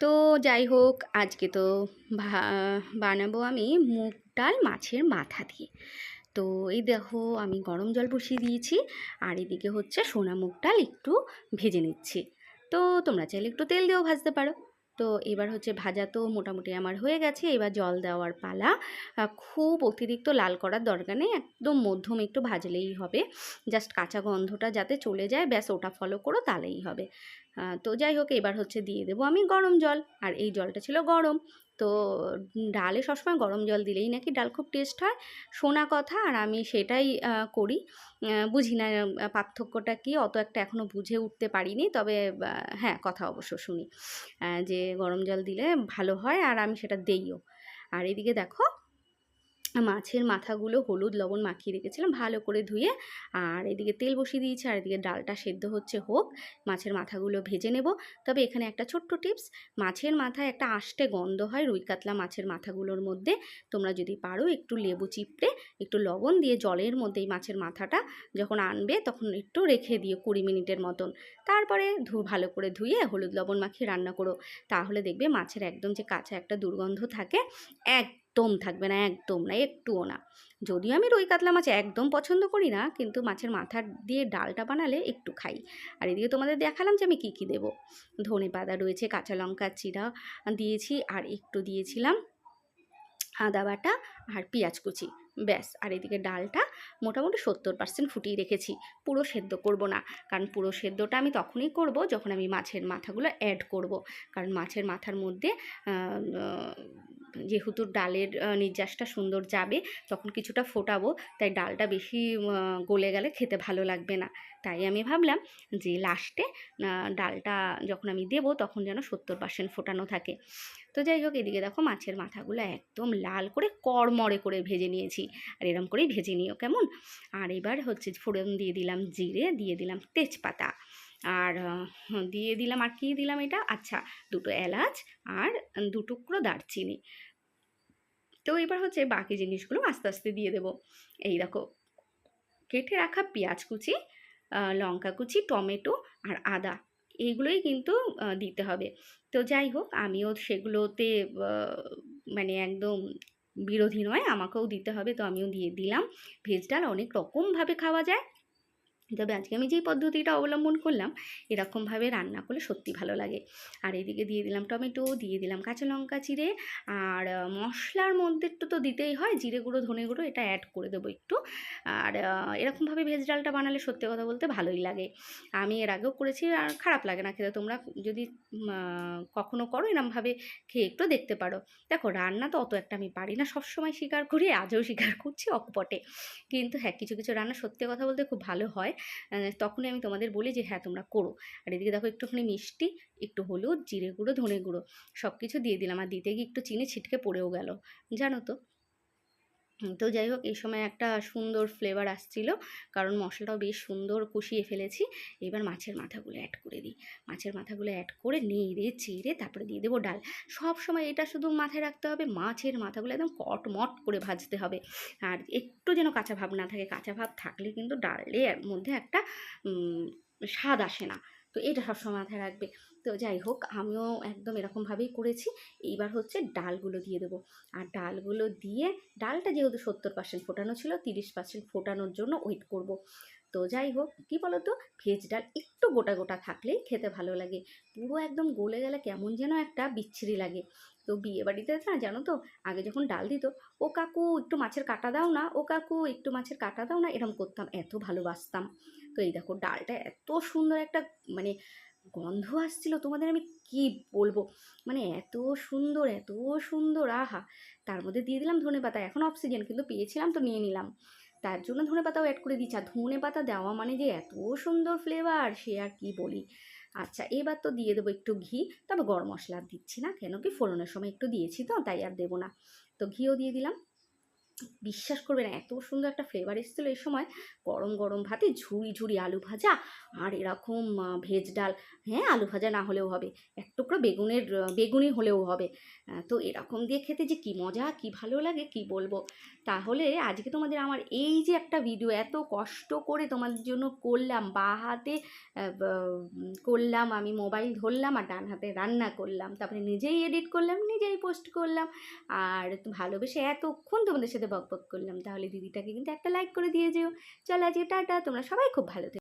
তো যাই হোক, আজকে তো বানাবো আমি মুগ ডাল মাছের মাথা দিয়ে। তো এই দেখো, আমি গরম জল বসিয়ে দিয়েছি, আর এদিকে হচ্ছে সোনা মুগ ডাল একটু ভেজে নিচ্ছি। তো তোমরা চাইলে একটু তেল দিয়েও ভাজতে পারো। তো এবার হচ্ছে ভাজা তো মোটামুটি আমার হয়ে গেছে। এবার জল দেওয়ার পালা। খুব অতিরিক্ত লাল করার দরকার নেই। একদম মধ্যম একটু ভাজলেই হবে। জাস্ট কাঁচা গন্ধটা যাতে চলে যায়, ব্যাস ওটা ফলো করো, তাহলেই হবে। তো যাই হোক, এবার হচ্ছে দিয়ে দেবো আমি গরম জল। আর এই জলটা ছিল গরম। তো ডালে সবসময় গরম জল দিলেই নাকি ডাল খুব টেস্ট হয়। শোনা কথা আর আমি সেটাই করি। বুঝি না পার্থক্যটা কি? অত একটা এখনও বুঝে উঠতে পারিনি। তবে হ্যাঁ কথা অবশ্য শুনি যে গরম জল দিলে ভালো হয় আর আমি সেটা দেইও। আর এদিকে দেখো মাছের মাথাগুলো হলুদ লবণ মাখিয়ে রেখেছিলাম ভালো করে ধুয়ে। আর এদিকে তেল বসিয়ে দিয়েছি আর এদিকে ডালটা সেদ্ধ হচ্ছে হোক। মাছের মাথাগুলো ভেজে নেব। তবে এখানে একটা ছোট্ট টিপস, মাছের মাথায় একটা আষ্টে গন্ধ হয় রুই কাতলা মাছের মাথাগুলোর মধ্যে। তোমরা যদি পারো একটু লেবু চিপড়ে, একটু লবণ দিয়ে জলের মধ্যে এই মাছের মাথাটা যখন আনবে তখন একটু রেখে দিও কুড়ি মিনিটের মতন। তারপরে ধু, ভালো করে ধুয়ে হলুদ লবণ মাখিয়ে রান্না করো। তাহলে দেখবে মাছের একদম যে কাঁচা একটা দুর্গন্ধ থাকে একদম থাকবে না, একদম না, একটুও না। যদিও আমি রুই কাতলা মাছ একদম পছন্দ করি না, কিন্তু মাছের মাথা দিয়ে ডালটা বানালে একটু খাই। আর এদিকে তোমাদের দেখালাম যে আমি কী কী দেবো। ধনে পাতা রয়েছে, কাঁচা লঙ্কা চিরা দিয়েছি, আর একটু দিয়েছিলাম আদা বাটা আর পেঁয়াজ কুচি। ব্যাস, আর এদিকে ডালটা মোটামুটি সত্তর পার্সেন্ট ফুটিয়ে রেখেছি। পুরো সেদ্ধ করব না, কারণ পুরো সেদ্ধটা আমি তখনই করব যখন আমি মাছের মাথাগুলো অ্যাড করব। কারণ মাছের মাথার মধ্যে যেহেতু ডালের নির্যাসটা সুন্দর যাবে, তখন কিছুটা ফোটাবো, তাই ডালটা বেশি গলে গেলে খেতে ভালো লাগবে না। তাই আমি ভাবলাম যে লাস্টে ডালটা যখন আমি দেবো, তখন যেন সত্তর পার্সেন্ট ফোটানো থাকে। তো যাই হোক, এদিকে দেখো মাছের মাথাগুলো একদম লাল করে কড়মড়ে করে ভেজে নিয়েছি। আর এরম করেই ভেজে নিও কেমন? আর এবার হচ্ছে ফোড়ন দিয়ে দিলাম জিরে, দিয়ে দিলাম তেজপাতা। আর দিয়ে দিলাম আর কি দিলাম এটা? আচ্ছা দুটো এলাচ আর দু টুকরো দারচিনি। তো এবার হচ্ছে বাকি জিনিসগুলো আস্তে আস্তে দিয়ে দেবো। এই দেখো, কেটে রাখা পেঁয়াজ কুচি লঙ্কা কুচি, টমেটো আর আদা, এইগুলোই কিন্তু দিতে হবে। তো যাই হোক, আমিও সেগুলোতে মানে একদম বিরোধী নয়, আমাকেও দিতে হবে, তো আমিও দিয়ে দিলাম। ভেজ ডাল অনেক রকমভাবে খাওয়া যায়। তবে আজকে আমি যেই পদ্ধতিটা অবলম্বন করলাম, এরকমভাবে রান্না করলে সত্যি ভালো লাগে। আর এদিকে দিয়ে দিলাম টমেটো, দিয়ে দিলাম কাঁচা লঙ্কা চিড়ে, আর মশলার মধ্যে একটু তো দিতেই হয়, জিরে গুঁড়ো, ধনে গুঁড়ো এটা অ্যাড করে দেবো একটু। আর এরকমভাবে ভেজ ডালটা বানালে সত্যি কথা বলতে ভালোই লাগে। আমি এর আগেও করেছি, আর খারাপ লাগে না খেতে। তোমরা যদি কখনো করো, এরমভাবে খেয়ে একটু দেখতে পারো। দেখো, রান্না তো অত একটা আমি পারি না, সবসময় স্বীকার করি, আজও স্বীকার করছি অকপটে। কিন্তু হ্যাঁ কিছু কিছু রান্না সত্যি কথা বলতে খুব ভালো হয়। তখনই আমি তোমাদের বলি যে হ্যাঁ তোমরা করো। আর এদিকে দেখো একটুখানি মিষ্টি, একটু হলুদ, জিরে গুঁড়ো, ধনে গুঁড়ো সব কিছু দিয়ে দিলাম। আর দিতে গিয়ে একটু চিনি ছিটকে পড়েও গেল। জানো তো? তো যাই হোক, এই সময় একটা সুন্দর ফ্লেভার আসছিল। কারণ মশলাটাও বেশ সুন্দর কষিয়ে ফেলেছি। এবার মাছের মাথাগুলো অ্যাড করে দিই। মাছের মাথাগুলো অ্যাড করে নেড়ে চেড়ে তারপরে দিয়ে দেবো ডাল। সব সময় এটা শুধু মাথায় রাখতে হবে, মাছের মাথাগুলো একদম কটমট করে ভাজতে হবে। আর একটু যেন কাঁচা ভাব না থাকে, কাঁচা ভাব থাকলে কিন্তু ডালের মধ্যে একটা স্বাদ আসে না। তো এটা সবসময় মাথায় রাখবে। তো যাই হোক, আমিও একদম এরকমভাবেই করেছি। এইবার হচ্ছে ডালগুলো দিয়ে দেবো। আর ডালগুলো দিয়ে, ডালটা যেহেতু সত্তর পার্সেন্ট ফোটানো ছিল, তিরিশ পার্সেন্ট ফোটানোর জন্য ওয়েট করব। তো যাই হোক, কী বলো তো ভেজ ডাল একটু গোটা গোটা থাকলেই খেতে ভালো লাগে। পুরো একদম গলে গেলে কেমন যেন একটা বিচ্ছিরি লাগে। তো বিয়ে বাড়িতে না, জানো তো, আগে যখন ডাল দিত, ও কাকু, একটু মাছের কাটা দাও না, ও কাকু, একটু মাছের কাটা দাও না, এরম করতাম, এত ভালোবাসতাম। তো এই দেখো ডালটা এত সুন্দর একটা মানে গন্ধ আসছিল তোমাদের আমি কি বলব? মানে এত সুন্দর এত সুন্দর, আহা! তার মধ্যে দিয়ে দিলাম ধনে পাতা, এখন অক্সিজেন কিন্তু পেয়েছিলাম তো নিয়ে নিলাম। তার জন্য ধনে পাতাও অ্যাড করে দিচ্ছি। আর ধনে পাতা দেওয়া মানে যে এত সুন্দর ফ্লেভার সে আর কি বলি? আচ্ছা এবার তো দিয়ে দেবো একটু ঘি, তবে গরম মশলা দিচ্ছি না, কেন কি ফোড়নের সময় একটু দিয়েছি তো, তাই আর দেবো না। তো ঘিও দিয়ে দিলাম। বিশ্বাস করবে না, এত সুন্দর একটা ফ্লেভার এসেছিল এই সময়। গরম গরম ভাতে ঝুড়ি ঝুড়ি আলু ভাজা আর এরকম ভেজ ডাল। হ্যাঁ আলু ভাজা না হলেও হবে। এক টুকরো বেগুনের বেগুনি হলেও হবে। তো এরকম দিয়ে খেতে যে কী মজা, কী ভালো লাগে, কি বলব? তাহলে আজকে তোমাদের আমার এই যে একটা ভিডিও এত কষ্ট করে তোমাদের জন্য করলাম, বা হাতে করলাম, আমি মোবাইল ধরলাম আর ডান হাতে রান্না করলাম। তারপরে নিজেই এডিট করলাম, নিজেই পোস্ট করলাম। আর ভালোবেসে এতক্ষণ তোমাদের সাথে বক বক করলাম। তাহলে দিদিটাকে কিন্তু একটা লাইক করে দিয়ে যেও। চলো আজকে টাটা, তোমরা সবাই খুব ভালো থেকো।